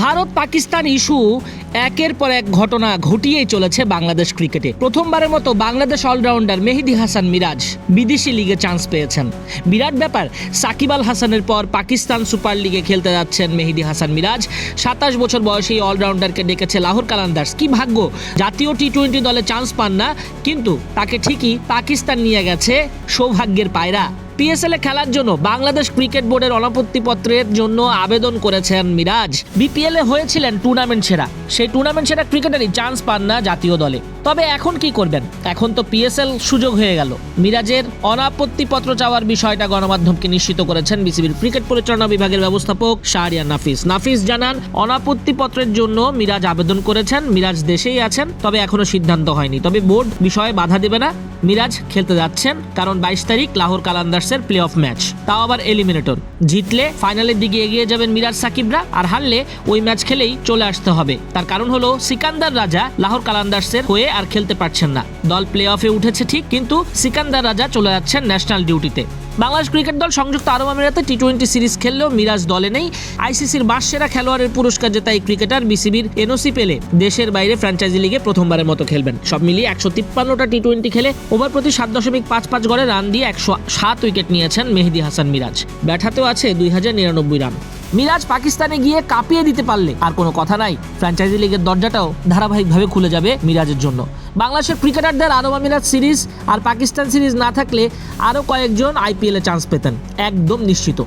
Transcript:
Bharat Pakistan issue একের পর এক ঘটনা ঘটিয়েই চলেছে বাংলাদেশ ক্রিকেটে। প্রথমবারের মতো বাংলাদেশ অলরাউন্ডার মেহেদি হাসান মিরাজ বিদেশি লিগে চান্স পেয়েছেন। বিরাট ব্যাপার, সাকিব আল হাসানের পর পাকিস্তান সুপার লিগে খেলতে যাচ্ছেন মেহেদি হাসান মিরাজ। সাতাশ বছর বয়সী এই অলরাউন্ডারকে ডেকেছে লাহোর কালান্দার্স। কি ভাগ্য, জাতীয় টি টোয়েন্টি দলে চান্স পান না, কিন্তু তাকে ঠিকই পাকিস্তান নিয়ে গেছে সৌভাগ্যের পায়রা। পিএসএল এ খেলার জন্য বাংলাদেশ ক্রিকেট বোর্ডের অনাপত্তিপত্রের জন্য আবেদন করেছেন মিরাজ। বিপিএল এ হয়েছিলেন টুর্নামেন্ট সেরা। সেই টুর্নামেন্ট সেরা ক্রিকেটারই চান্স পান না জাতীয় দলে। তবে এখন কি করবেন? এখন তো পিএসএল সুযোগ হয়ে গেল। মিরাজের অনাপত্তিপত্র চাওয়ার বিষয়টা গণমাধ্যমকে নিশ্চিত করেছেন বিসিবির ক্রিকেট পরিচালনা বিভাগের ব্যবস্থাপক শাহরিয়ার নাফিস। নাফিস জানান অনাপত্তিপত্রের জন্য মিরাজ আবেদন করেছেন। মিরাজ দেশেই আছেন, তবে এখনও সিদ্ধান্ত হয়নি। তবে বোর্ড বিষয়ে বাধা দেবে না। মিরাজ খেলতে যাচ্ছেন, কারণ বাইশ তারিখ লাহোর কালান্দার্সের প্লে অফ ম্যাচ তাও আবার এলিমিনেটর জিতলে ফাইনালের দিকে এগিয়ে যাবেন মিরাজ সাকিবরা, আর হারলে ওই ম্যাচ খেলেই চলে আসতে হবে। তার কারণ হলো, সিকান্দার রাজা লাহোর কালান্দার্সের হয়ে আর খেলতে পারছেন না। দল প্লে অফে উঠেছে ঠিক, কিন্তু সিকান্দার রাজা চলে যাচ্ছেন ন্যাশনাল ডিউটিতে বাংলাদেশ ক্রিকেট দল সংযুক্ত আরব আমিরাতে টি টোয়েন্টি সিরিজ খেললেও মিরাজ দলে নেই। আইসিসির বাস সেরা খেলোয়াড়ের পুরস্কার জেতা এই ক্রিকেটার বিসিবির এনওসি পেলে দেশের বাইরে ফ্র্যাঞ্চাইজি লিগে প্রথমবারের মতো খেলবেন। সব মিলিয়ে একশো তিপ্পান্নটা টি টোয়েন্টি খেলে ওভার প্রতি সাত দশমিক পাঁচ পাঁচ গড়ে রান দিয়ে একশো সাত উইকেট নিয়েছেন মেহেদি হাসান মিরাজ। ব্যাট হাতেও আছে দুই হাজার নিরানব্বই রান। মিরাজ পাকিস্তানে গিয়ে কাঁপিয়ে দিতে পারলে আর কোনো কথা নাই। ফ্র্যাঞ্চাইজি লিগের দরজাটাও ধারাবাহিকভাবে খুলে যাবে মিরাজের জন্য। বাংলাদেশের ক্রিকেটারদের আরব আমিরাত সিরিজ আর পাকিস্তান সিরিজ না থাকলে আরও কয়েকজন আইপিএলে চান্স পেতেন, একদম নিশ্চিত।